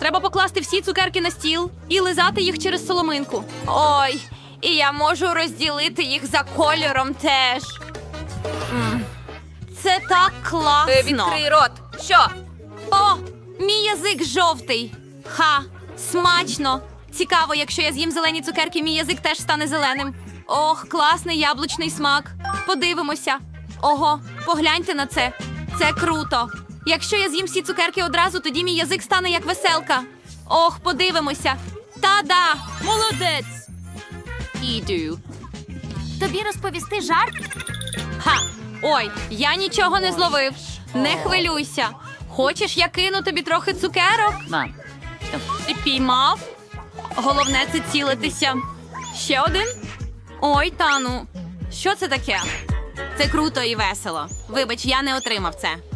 Треба покласти всі цукерки на стіл і лизати їх через соломинку. Ой, і я можу розділити їх за кольором теж. М, Це так класно. Е, Відкрий рот. Що? О, мій язик жовтий. Ха, смачно. Цікаво, якщо я з'їм зелені цукерки, мій язик теж стане зеленим. Ох, класний яблучний смак. Подивимося. Ого, погляньте на це. Це круто. Якщо я з'їм всі цукерки одразу, тоді мій язик стане як веселка. Ох, подивимося. Та-да! Молодець! Іду. Тобі розповісти жарт? Ха! Ой, я нічого не зловив. Не хвилюйся. Хочеш, я кину тобі трохи цукерок? Ти піймав? Головне це цілитися. Ще один? Ой, Тану. Що це таке? Це круто і весело. Вибач, я не отримав це.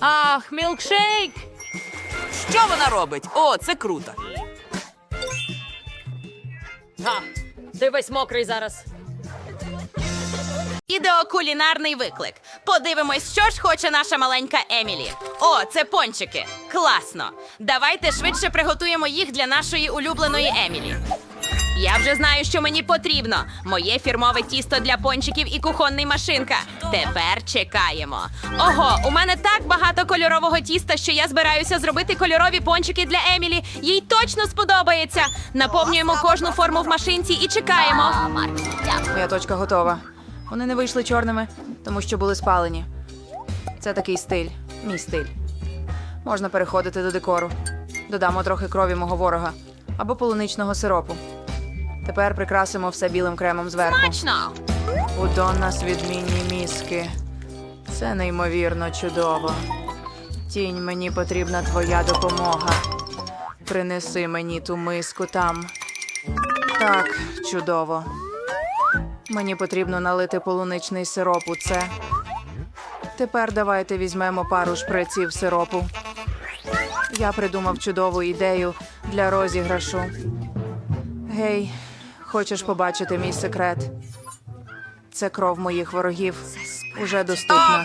Ах, мілкшейк. Що вона робить? О, це круто. Га, ти весь мокрий зараз. Ідеокулінарний виклик. Подивимось, що ж хоче наша маленька Емілі. О, це пончики. Класно. Давайте швидше приготуємо їх для нашої улюбленої Емілі. Я вже знаю, що мені потрібно. Моє фірмове тісто для пончиків і кухонний машинка. Тепер чекаємо. Ого, у мене так багато кольорового тіста, що я збираюся зробити кольорові пончики для Емілі. Їй точно сподобається. Наповнюємо кожну форму в машинці і чекаємо. Моя точка готова. Вони не вийшли чорними, тому що були спалені. Це такий стиль, мій стиль. Можна переходити до декору. Додамо трохи крові мого ворога або полуничного сиропу. Тепер прикрасимо все білим кремом зверху. Смачно. У Доннас відмінні мізки. Це неймовірно чудово. Тінь, мені потрібна твоя допомога. Принеси мені ту миску там. Так, чудово. Мені потрібно налити полуничний сироп у це. Тепер давайте візьмемо пару шприців сиропу. Я придумав чудову ідею для розіграшу. Гей, хочеш побачити мій секрет? Це кров моїх ворогів. Уже доступна.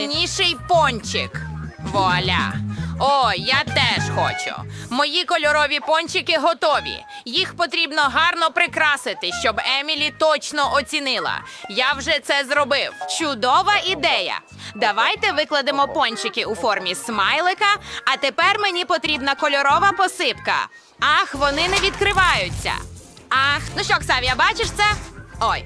Найсмачніший пончик. Вуаля. О, я теж хочу. Мої кольорові пончики готові. Їх потрібно гарно прикрасити, щоб Емілі точно оцінила. Я вже це зробив. Чудова ідея. Давайте викладемо пончики у формі смайлика, а тепер мені потрібна кольорова посипка. Ах, вони не відкриваються. Ах, ну що, Ксавія, бачиш це? Ой.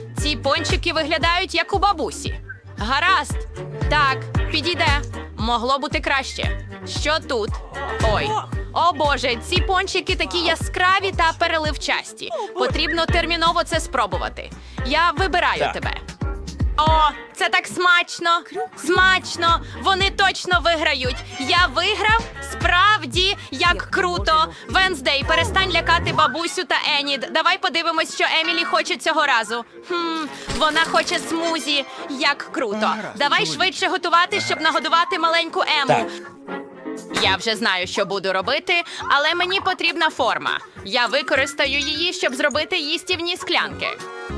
ці пончики виглядають як у бабусі. Гаразд. Так, підійде. Могло бути краще. Що тут? Ой. О Боже, ці пончики такі яскраві та переливчасті. Потрібно терміново це спробувати. Я вибираю тебе. О, це так смачно! Смачно! Вони точно виграють! Я виграв? Справді, як круто! Венздей, перестань лякати бабусю та Енід. Давай подивимось, що Емілі хоче цього разу. Хм, вона хоче смузі. Як круто! Давай швидше готувати, щоб нагодувати маленьку Ему. Я вже знаю, що буду робити, але мені потрібна форма. Я використаю її, щоб зробити їстівні склянки.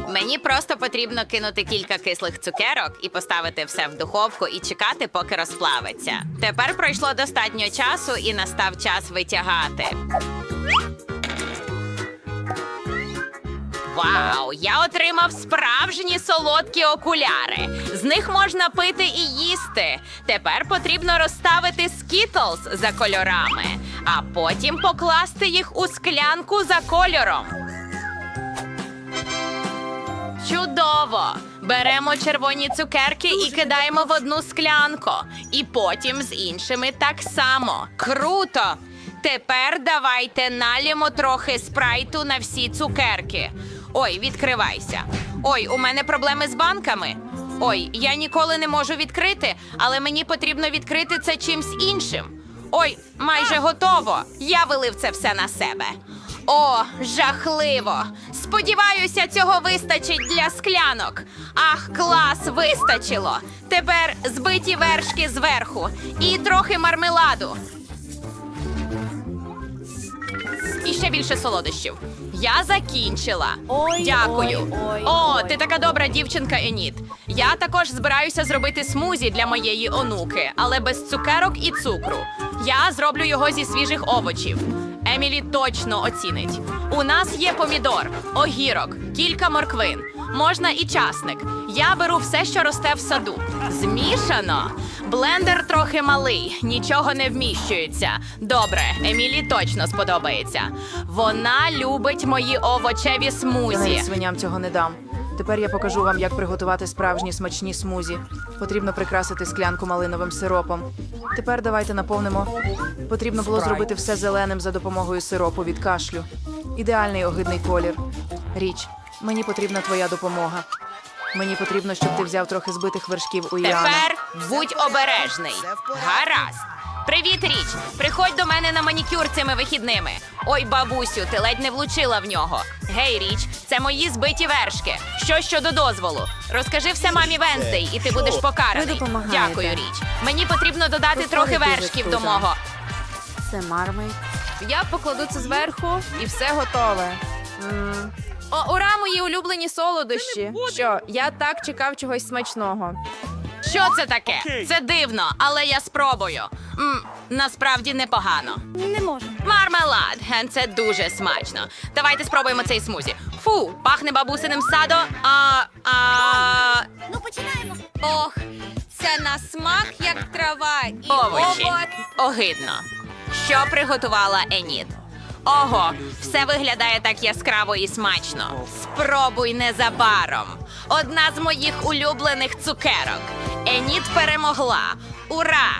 Мені просто потрібно кинути кілька кислих цукерок і поставити все в духовку і чекати, поки розплавиться. Тепер пройшло достатньо часу і настав час витягати. Вау! Я отримав справжні солодкі окуляри. З них можна пити і їсти. Тепер потрібно розставити скітлз за кольорами, а потім покласти їх у склянку за кольором. Чудово! Беремо червоні цукерки і кидаємо в одну склянку. І потім з іншими так само. Круто! Тепер давайте налємо трохи спрайту на всі цукерки. Ой, відкривайся. Ой, у мене проблеми з банками. Ой, я ніколи не можу відкрити, але мені потрібно відкрити це чимсь іншим. Ой, майже готово. Я вилив це все на себе. О, жахливо! Сподіваюся, цього вистачить для склянок. Ах, клас, вистачило. Тепер збиті вершки зверху і трохи мармеладу. І ще більше солодощів. Я закінчила. Дякую. О, ти така добра дівчинка, Еніт. Я також збираюся зробити смузі для моєї онуки, але без цукерок і цукру. Я зроблю його зі свіжих овочів. Емілі точно оцінить. У нас є помідор, огірок, кілька морквин. Можна і часник. Я беру все, що росте в саду. Змішано. Блендер трохи малий, нічого не вміщується. Добре, Емілі точно сподобається. Вона любить мої овочеві смузі. геть свиням цього не дам. Тепер я покажу вам, як приготувати справжні смачні смузі. Потрібно прикрасити склянку малиновим сиропом. Тепер давайте наповнимо. Потрібно було зробити все зеленим за допомогою сиропу від кашлю. Ідеальний огидний колір. Річ, мені потрібна твоя допомога. Мені потрібно, щоб ти взяв трохи збитих вершків у Яни. Тепер будь обережний. Гаразд. Привіт, річ. Приходь до мене на манікюр цими вихідними. Ой, бабусю, ти ледь не влучила в нього. Гей, річ, це мої збиті вершки. Що щодо дозволу? Розкажи все мамі Венздей, і ти будеш покараний. Ви допомагаєте. Дякую, річ. Мені потрібно додати трохи вершків до мого. Це мармель. Я покладу це зверху і все готове. М, О, ура, мої улюблені солодощі. Що, я так чекав чогось смачного. Що це таке? Це дивно, але я спробую. М, насправді непогано. Не можу. Мармелад. Ген, Це дуже смачно. Давайте спробуємо цей смузі. Фу, пахне бабусиним садо. А, а... Ну, починаємо. Ох, це на смак, як трава. І Овочі. овоч. Огидно. Що приготувала Еніт? Ого, все виглядає так яскраво і смачно. Спробуй незабаром. Одна з моїх улюблених цукерок. Еніт перемогла. Ура!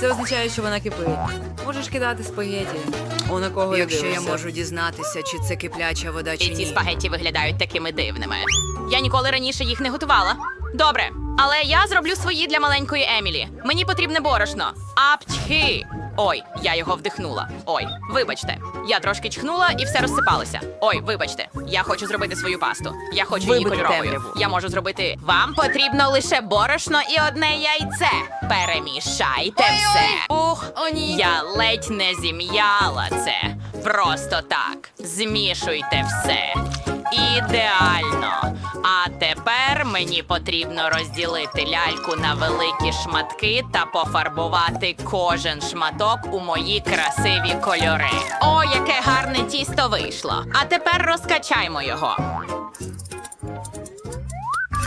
Це означає, що вона кипить. Можеш кидати спагеті. О, на кого Якщо я я можу дізнатися, чи це кипляча вода, чи І ці спагеті спагетті виглядають такими дивними. Я ніколи раніше їх не готувала. Добре, але я зроблю свої для маленької Емілі. Мені потрібне борошно. Апчхи! Ой, я його вдихнула. Ой, вибачте. Я трошки чхнула і все розсипалося. Ой, вибачте. Я хочу зробити свою пасту. Я хочу її Вибити кольоровою. темряву. Я можу зробити. Вам потрібно лише борошно і одне яйце. Перемішайте все. Ух, о ні. Я ледь не зім'яла це. Просто так. Змішуйте все. Ідеально. А тепер мені потрібно розділити ляльку на великі шматки та пофарбувати кожен шматок у мої красиві кольори. О, яке гарне тісто вийшло. А тепер розкачаймо його.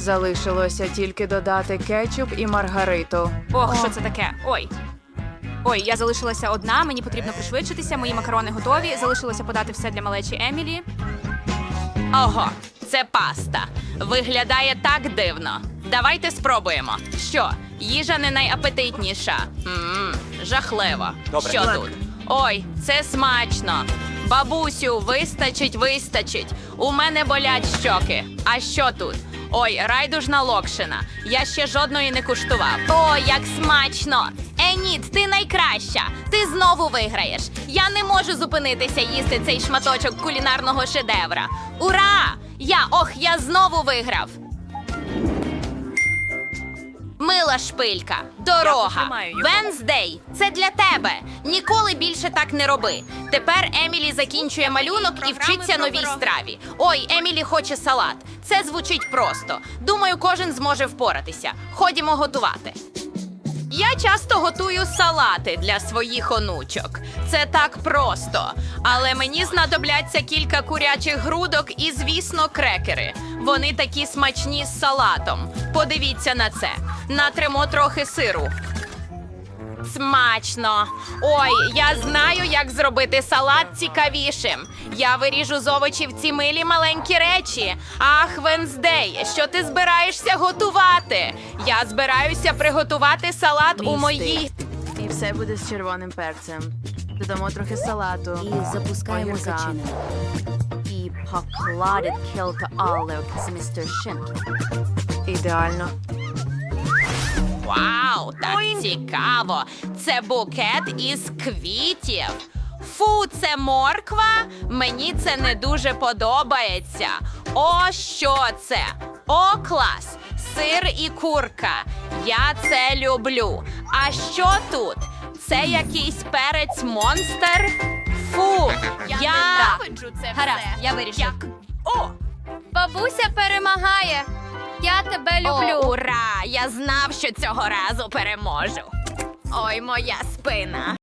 Залишилося тільки додати кетчуп і маргариту. Ох, що це таке? Ой. Ой, я залишилася одна, мені потрібно пришвидшитися, мої макарони готові. Залишилося подати все для малечі Емілі. Ого, це паста. Виглядає так дивно. Давайте спробуємо. Що, їжа не найапетитніша? Мм, жахливо. Що тут? Ой, це смачно. Бабусю, вистачить, вистачить. У мене болять щоки. А що тут? Ой, райдужна локшина. Я ще жодної не куштував. О, як смачно! Еніт, ти найкраща. Ти знову виграєш. Я не можу зупинитися їсти цей шматочок кулінарного шедевра. Ура! Я ох, я знову виграв. Мила шпилька, дорога. Венздей, це для тебе. Ніколи більше так не роби. Тепер Емілі закінчує малюнок і вчиться новій страві. Ой, Емілі хоче салат. Це звучить просто. Думаю, кожен зможе впоратися. Ходімо готувати. Я часто готую салати для своїх онучок. Це так просто. Але мені знадобляться кілька курячих грудок і, звісно, крекери. Вони такі смачні з салатом. Подивіться на це. Натримо трохи сиру. Смачно. Ой, я знаю, як зробити салат цікавішим. Я виріжу з овочів ці милі маленькі речі. Ах, Венздей, що ти збираєшся готувати? Я збираюся приготувати салат у моїй. І все буде з червоним перцем. Додамо трохи салату. І запускаємо зачинення. І покладить кілька олив з містер Шин. Ідеально. Вау, так цікаво. Це букет із квітів. Фу, це морква. Мені це не дуже подобається. О, що це? О, клас! Сир і курка. Я це люблю. А що тут? Це якийсь перець монстр? Фу, я, Гаразд, я вирішив. О, Бабуся перемагає. Я тебе люблю. О, ура! Я знав, що цього разу переможу. Ой, моя спина.